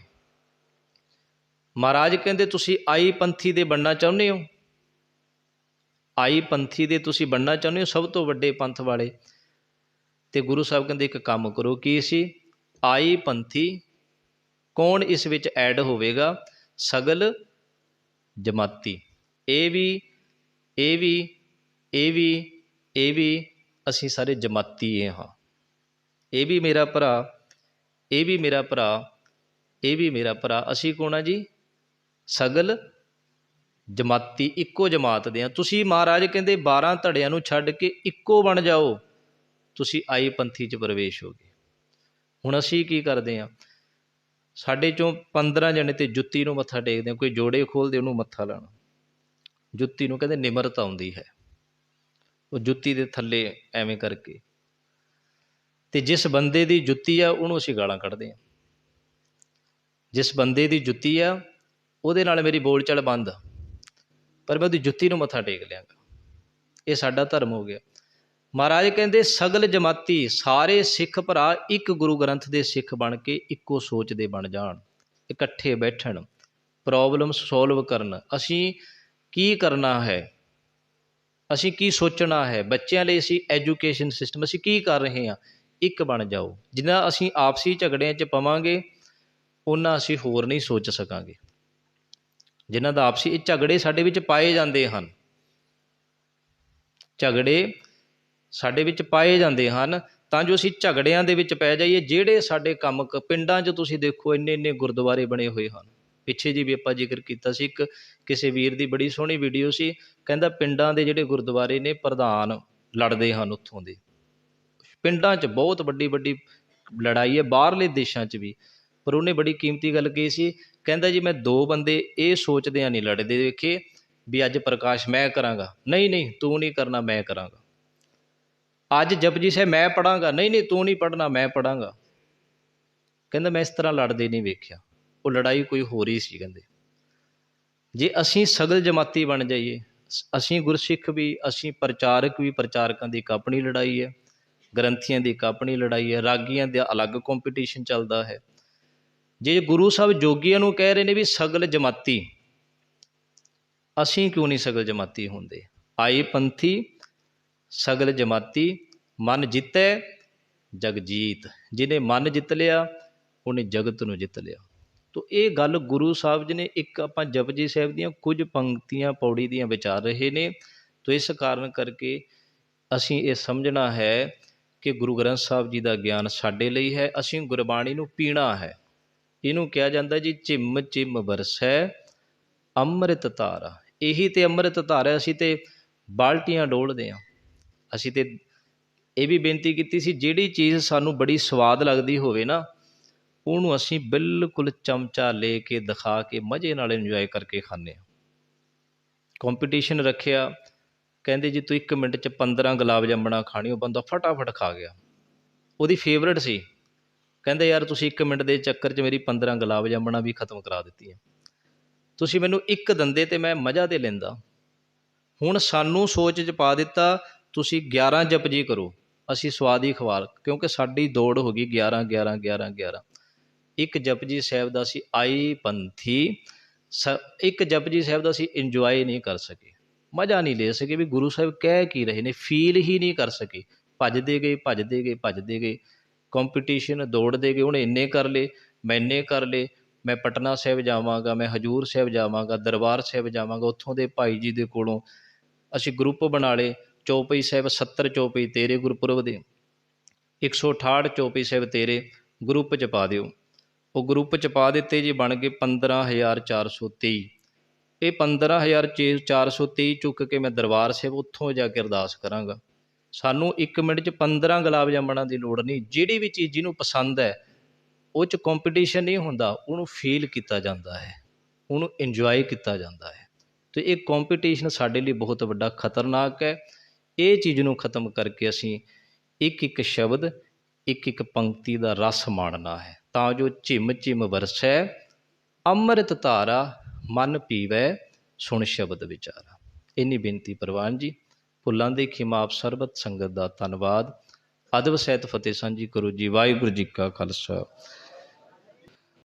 ਮਹਾਰਾਜ ਕਹਿੰਦੇ, ਤੁਸੀਂ ਆਈ ਪੰਥੀ ਦੇ ਬਣਨਾ ਚਾਹੁੰਦੇ ਹੋ? ਆਈ ਪੰਥੀ ਦੇ ਤੁਸੀਂ ਬਣਨਾ ਚਾਹੁੰਦੇ ਹੋ? ਸਭ ਤੋਂ ਵੱਡੇ ਪੰਥ ਵਾਲੇ। ਤੇ ਗੁਰੂ ਸਾਹਿਬ ਕਹਿੰਦੇ ਇੱਕ ਕੰਮ ਕਰੋ ਕੀ ਸੀ ਆਈ ਪੰਥੀ ਕੌਣ ਇਸ ਵਿੱਚ ਐਡ ਹੋਵੇਗਾ? ਸਗਲ ਜਮਾਤੀ। ਇਹ ਵੀ ਇਹ ਵੀ ਇਹ ਵੀ ਇਹ ਵੀ ਅਸੀਂ ਸਾਰੇ ਜਮਾਤੀ ਹੀ ਹਾਂ। ਇਹ ਵੀ ਮੇਰਾ ਭਰਾ, ਇਹ ਵੀ ਮੇਰਾ ਭਰਾ, ਇਹ ਵੀ ਮੇਰਾ ਭਰਾ। ਅਸੀਂ ਕੌਣ ਆ ਜੀ? ਸਗਲ ਜਮਾਤੀ, ਇੱਕੋ ਜਮਾਤ ਦੇ ਆ ਤੁਸੀਂ ਮਹਾਰਾਜ ਕਹਿੰਦੇ 12 ਧੜਿਆਂ ਨੂੰ ਛੱਡ ਕੇ ਇੱਕੋ ਬਣ ਜਾਓ। ਤੁਸੀਂ ਆਈ ਪੰਥੀ ਚ ਪ੍ਰਵੇਸ਼ ਹੋ ਗਏ। ਹੁਣ ਅਸੀਂ ਕੀ ਕਰਦੇ ਆ ਸਾਡੇ ਚੋਂ 15 ਜਣੇ ਤੇ ਜੁੱਤੀ ਨੂੰ ਮੱਥਾ ਟੇਕਦੇ ਆ ਕੋਈ ਜੋੜੇ ਖੋਲਦੇ ਉਹਨੂੰ ਮੱਥਾ ਲਾਣਾ ਜੁੱਤੀ ਨੂੰ ਕਹਿੰਦੇ ਨਿਮਰਤਾ ਆਉਂਦੀ ਹੈ। ਉਹ ਜੁੱਤੀ ਦੇ ਥੱਲੇ ਐਵੇਂ ਕਰਕੇ। ਤੇ ਜਿਸ ਬੰਦੇ ਦੀ ਜੁੱਤੀ ਆ, ਉਹਨੂੰ ਅਸੀਂ ਗਾਲਾਂ ਕੱਢਦੇ ਆ ਜਿਸ ਬੰਦੇ ਦੀ ਜੁੱਤੀ ਆ, ਉਹਦੇ ਨਾਲ ਮੇਰੀ ਬੋਲਚਾਲ ਬੰਦ। ਆ। ਪਰ ਮੈਂ ਉਹਦੀ ਜੁੱਤੀ ਨੂੰ ਮੱਥਾ ਟੇਕ ਲਿਆਂਗਾ। ਇਹ ਸਾਡਾ ਧਰਮ ਹੋ ਗਿਆ। ਮਹਾਰਾਜ ਕਹਿੰਦੇ, ਸਗਲ ਜਮਾਤੀ, ਸਾਰੇ ਸਿੱਖ ਭਰਾ ਇੱਕ ਗੁਰੂ ਗ੍ਰੰਥ ਦੇ ਸਿੱਖ ਬਣ ਕੇ ਇੱਕੋ ਸੋਚ ਦੇ ਬਣ ਜਾਣ, ਇਕੱਠੇ ਬੈਠਣ ਪ੍ਰੋਬਲਮ ਸੋਲਵ ਕਰਨ। ਅਸੀਂ ਕੀ ਕਰਨਾ ਹੈ? ਅਸੀਂ ਕੀ ਸੋਚਣਾ ਹੈ? ਬੱਚਿਆਂ ਲਈ ਅਸੀਂ ਐਜੂਕੇਸ਼ਨ ਸਿਸਟਮ ਅਸੀਂ ਕੀ ਕਰ ਰਹੇ ਹਾਂ? ਇੱਕ ਬਣ ਜਾਓ। ਜਿੰਨਾ ਅਸੀਂ ਆਪਸੀ ਝਗੜਿਆਂ 'ਚ ਪਵਾਂਗੇ ਉਹਨਾਂ ਅਸੀਂ ਹੋਰ ਨਹੀਂ ਸੋਚ ਸਕਾਂਗੇ। ਜਿਨ੍ਹਾਂ ਦਾ ਆਪਸੀ ਇਹ ਝਗੜੇ ਸਾਡੇ ਵਿੱਚ ਪਾਏ ਜਾਂਦੇ ਹਨ, ਝਗੜੇ ਸਾਡੇ ਵਿੱਚ ਪਾਏ ਜਾਂਦੇ ਹਨ, ਤਾਂ ਜੋ ਅਸੀਂ ਝਗੜਿਆਂ ਦੇ ਵਿੱਚ ਪੈ ਜਾਈਏ, ਜਿਹੜੇ ਸਾਡੇ ਕੰਮ ਕ- ਪਿੰਡਾਂ 'ਚ ਤੁਸੀਂ ਦੇਖੋ ਇੰਨੇ ਇੰਨੇ ਗੁਰਦੁਆਰੇ ਬਣੇ ਹੋਏ ਹਨ। ਪਿੱਛੇ ਜੀ ਵੀ ਆਪਾਂ ਜ਼ਿਕਰ ਕੀਤਾ ਸੀ, ਇੱਕ ਕਿਸੇ ਵੀਰ ਦੀ ਬੜੀ ਸੋਹਣੀ ਵੀਡੀਓ ਸੀ, ਕਹਿੰਦਾ ਪਿੰਡਾਂ ਦੇ ਜਿਹੜੇ ਗੁਰਦੁਆਰੇ ਨੇ ਪ੍ਰਧਾਨ ਲੜਦੇ ਹਨ ਉੱਥੋਂ ਦੇ। ਪਿੰਡਾਂ 'ਚ ਬਹੁਤ ਵੱਡੀ ਵੱਡੀ ਲੜਾਈ ਹੈ, ਬਾਹਰਲੇ ਦੇਸ਼ਾਂ 'ਚ ਵੀ। ਪਰ ਉਹਨੇ ਬੜੀ ਕੀਮਤੀ ਗੱਲ ਕਹੀ ਸੀ, ਕਹਿੰਦਾ ਜੀ ਮੈਂ ਦੋ ਬੰਦੇ ਇਹ ਸੋਚਦੇ ਆ ਨਹੀਂ ਲੜਦੇ ਵੇਖੇ ਵੀ ਅੱਜ ਪ੍ਰਕਾਸ਼ ਮੈਂ ਕਰਾਂਗਾ। ਨਹੀਂ ਨਹੀਂ, ਤੂੰ ਨਹੀਂ ਕਰਨਾ, ਮੈਂ ਕਰਾਂਗਾ। ਅੱਜ ਜਪਜੀ ਸਾਹਿਬ ਮੈਂ ਪੜਾਂਗਾ ਨਹੀਂ ਨਹੀਂ, ਤੂੰ ਨਹੀਂ ਪੜਨਾ ਮੈਂ ਪੜਾਂਗਾ ਕਹਿੰਦਾ, ਮੈਂ ਇਸ ਤਰ੍ਹਾਂ ਲੜਦੇ ਨਹੀਂ ਵੇਖਿਆ। ਉਹ ਲੜਾਈ ਕੋਈ ਹੋਰ ਹੀ ਸੀ, ਕਹਿੰਦੇ। ਜੇ ਅਸੀਂ ਸਗਲ ਜਮਾਤੀ ਬਣ ਜਾਈਏ, ਅਸੀਂ ਗੁਰਸਿੱਖ ਵੀ, ਅਸੀਂ ਪ੍ਰਚਾਰਕ ਵੀ, ਪ੍ਰਚਾਰਕਾਂ ਦੀ ਇੱਕ ਆਪਣੀ ਲੜਾਈ ਹੈ, ਗ੍ਰੰਥੀਆਂ ਦੀ ਇੱਕ ਆਪਣੀ ਲੜਾਈ ਹੈ, ਰਾਗੀਆਂ ਦਾ ਅਲੱਗ ਕੰਪੀਟੀਸ਼ਨ ਚੱਲਦਾ ਹੈ। ਜੇ ਗੁਰੂ ਸਾਹਿਬ ਜੋਗੀਆਂ ਨੂੰ ਕਹਿ ਰਹੇ ਨੇ ਵੀ ਸਗਲ ਜਮਾਤੀ, ਅਸੀਂ ਕਿਉਂ ਨਹੀਂ ਸਗਲ ਜਮਾਤੀ ਹੁੰਦੇ? ਆਏ ਪੰਥੀ ਸਗਲ ਜਮਾਤੀ, ਮਨ ਜਿੱਤੈ ਜਗ ਜੀਤ ਜਿਹਨੇ ਮਨ ਜਿੱਤ ਲਿਆ, ਉਹਨੇ ਜਗਤ ਨੂੰ ਜਿੱਤ ਲਿਆ। ਤੋ ਇਹ ਗੱਲ ਗੁਰੂ ਸਾਹਿਬ ਜੀ ਨੇ ਇੱਕ ਆਪਾਂ ਜਪਜੀ ਸਾਹਿਬ ਦੀਆਂ ਕੁਝ ਪੰਕਤੀਆਂ, ਪੌੜੀ ਦੀਆਂ ਵਿਚਾਰ ਰਹੇ ਨੇ। ਤੋ ਇਸ ਕਾਰਨ ਕਰਕੇ ਅਸੀਂ ਇਹ ਸਮਝਣਾ ਹੈ ਕਿ ਗੁਰੂ ਗ੍ਰੰਥ ਸਾਹਿਬ ਜੀ ਦਾ ਗਿਆਨ ਸਾਡੇ ਲਈ ਹੈ, ਅਸੀਂ ਗੁਰਬਾਣੀ ਨੂੰ ਪੀਣਾ ਹੈ। ਇਹਨੂੰ ਕਿਹਾ ਜਾਂਦਾ ਜੀ ਝਿਮ ਝਿਮ ਵਰਸੈ, ਅੰਮ੍ਰਿਤ ਧਾਰਾ। ਇਹੀ ਤੇ ਅੰਮ੍ਰਿਤ ਧਾਰਾ ਅਸੀਂ ਤੇ ਬਾਲਟੀਆਂ ਡੋਲਦੇ ਹਾਂ ਅਸੀਂ ਤੇ ਇਹ ਵੀ ਬੇਨਤੀ ਕੀਤੀ ਸੀ, ਜਿਹੜੀ ਚੀਜ਼ ਸਾਨੂੰ ਬੜੀ ਸਵਾਦ ਲੱਗਦੀ ਹੋਵੇ ਨਾ, ਉਹਨੂੰ ਅਸੀਂ ਬਿਲਕੁਲ ਚਮਚਾ ਲੈ ਕੇ, ਦਿਖਾ ਕੇ, ਮਜ਼ੇ ਨਾਲ ਇੰਜੋਏ ਕਰਕੇ ਖਾਂਦੇ ਹਾਂ। ਕੰਪੀਟੀਸ਼ਨ ਰੱਖਿਆ, ਕਹਿੰਦੇ ਜੀ ਤੂੰ 1 ਮਿੰਟ ਚ 15 ਗੁਲਾਬ ਜਾਮਣਾ ਖਾਣੀ, ਉਹ ਬੰਦਾ ਫਟਾਫਟ ਖਾ ਗਿਆ। ਉਹਦੀ ਫੇਵਰਟ ਸੀ। ਕਹਿੰਦੇ ਯਾਰ ਤੁਸੀਂ 1 ਮਿੰਟ ਦੇ ਚੱਕਰ 'ਚ ਮੇਰੀ 15 ਗੁਲਾਬ ਜਾਮਣਾ ਵੀ ਖਤਮ ਕਰਾ ਦਿੱਤੀਆਂ। ਤੁਸੀਂ ਮੈਨੂੰ ਇੱਕ ਦੰਦੇ ਤੇ ਮੈਂ ਮਜ਼ਾ ਤੇ ਲੈਂਦਾ। ਹੁਣ ਸਾਨੂੰ ਸੋਚ 'ਚ ਪਾ ਦਿੱਤਾ ਤੁਸੀਂ 11 ਜਪਜੀ ਕਰੋ, ਅਸੀਂ ਸਵਾਦ ਹੀ ਖਵਾ ਕਿਉਂਕਿ ਸਾਡੀ ਦੌੜ ਹੋ ਗਈ 11 11 11 11 ਇੱਕ ਜਪਜੀ ਸਾਹਿਬ ਦਾ ਅਸੀਂ ਆਈ ਪੰਥੀ, ਸ, ਇੱਕ ਜਪਜੀ ਸਾਹਿਬ ਦਾ ਅਸੀਂ ਇੰਜੋਏ ਨਹੀਂ ਕਰ ਸਕੇ। ਮਜ਼ਾ ਨਹੀਂ ਲੈ ਸਕੇ ਵੀ ਗੁਰੂ ਸਾਹਿਬ ਕਹਿ ਕੀ ਰਹੇ ਨੇ ਫੀਲ ਹੀ ਨਹੀਂ ਕਰ ਸਕੇ। ਭੱਜਦੇ ਗਏ ਭੱਜਦੇ ਗਏ ਭੱਜਦੇ ਗਏ। ਕੰਪੀਟੀਸ਼ਨ ਦੌੜਦੇ ਗਏ, ਉਹਨੇ ਇੰਨੇ ਕਰ ਲਏ, ਮੈਂ ਇੰਨੇ ਕਰ ਲਏ, ਮੈਂ ਪਟਨਾ ਸਾਹਿਬ ਜਾਵਾਂਗਾ, ਮੈਂ ਹਜੂਰ ਸਾਹਿਬ ਜਾਵਾਂਗਾ, ਦਰਬਾਰ ਸਾਹਿਬ ਜਾਵਾਂਗਾ, ਉੱਥੋਂ ਦੇ ਭਾਈ ਜੀ ਦੇ ਕੋਲੋਂ ਅਸੀਂ ਗਰੁੱਪ ਬਣਾ ਲਏ। ਚੌਪਈ ਸਾਹਿਬ 70 ਚੌਪਈ ਤੇਰੇ ਗੁਰਪੁਰਬ ਦੇ 168 ਚੌਪਈ ਸਾਹਿਬ ਤੇਰੇ ਗਰੁੱਪ ਚ ਪਾ ਦਿਓ ਉਹ ਗਰੁੱਪ ਚ ਪਾ ਦਿੱਤੇ ਜੀ ਬਣ ਗਏ 15423 ਇਹ 15423 ਚੁੱਕ ਕੇ ਮੈਂ ਦਰਬਾਰ ਸਾਹਿਬ ਉੱਥੋਂ ਜਾ ਕੇ ਅਰਦਾਸ ਕਰਾਂਗਾ ਸਾਨੂੰ 1 ਮਿੰਟ ਚ 15 ਗੁਲਾਬ ਜਾਮਣਾਂ ਦੀ ਲੋੜ ਨਹੀਂ ਜਿਹੜੀ ਵੀ ਚੀਜ਼ ਜਿਹਨੂੰ ਪਸੰਦ ਹੈ ਉਹ ਚ ਕੰਪੀਟੀਸ਼ਨ ਨਹੀਂ ਹੁੰਦਾ ਉਹਨੂੰ ਫੀਲ ਕੀਤਾ ਜਾਂਦਾ ਹੈ ਉਹਨੂੰ ਇੰਜੋਏ ਕੀਤਾ ਜਾਂਦਾ ਹੈ ਤੇ ਇਹ ਕੰਪੀਟੀਸ਼ਨ ਸਾਡੇ ਲਈ ਬਹੁਤ ਵੱਡਾ ਖਤਰਨਾਕ ਹੈ ਇਹ ਚੀਜ਼ ਨੂੰ ਖਤਮ ਕਰਕੇ ਅਸੀਂ ਇੱਕ ਇੱਕ ਸ਼ਬਦ, ਇੱਕ ਇੱਕ ਪੰਕਤੀ ਦਾ ਰਸ ਮਾਣਨਾ ਹੈ। ਤਾਂ ਜੋ ਝਿਮ ਝਿਮ ਵਰਸੈ, ਅੰਮ੍ਰਿਤ ਧਾਰਾ ਮਨ ਪੀਵੈ, ਸੁਣ ਸ਼ਬਦ ਵਿਚਾਰਾ। ਇੰਨੀ ਬੇਨਤੀ ਪ੍ਰਵਾਨ ਜੀ, ਭੁੱਲਾਂ ਦੀ ਖਿਮਾ ਆਪ ਸਰਬਤ ਸੰਗਤ ਦਾ ਧੰਨਵਾਦ। ਅਦਬ ਸਹਿਤ ਫਤਿਹ ਸਾਂਝੀ ਕਰੋ ਜੀ, ਵਾਹਿਗੁਰੂ ਜੀ ਕਾ ਖਾਲਸਾ।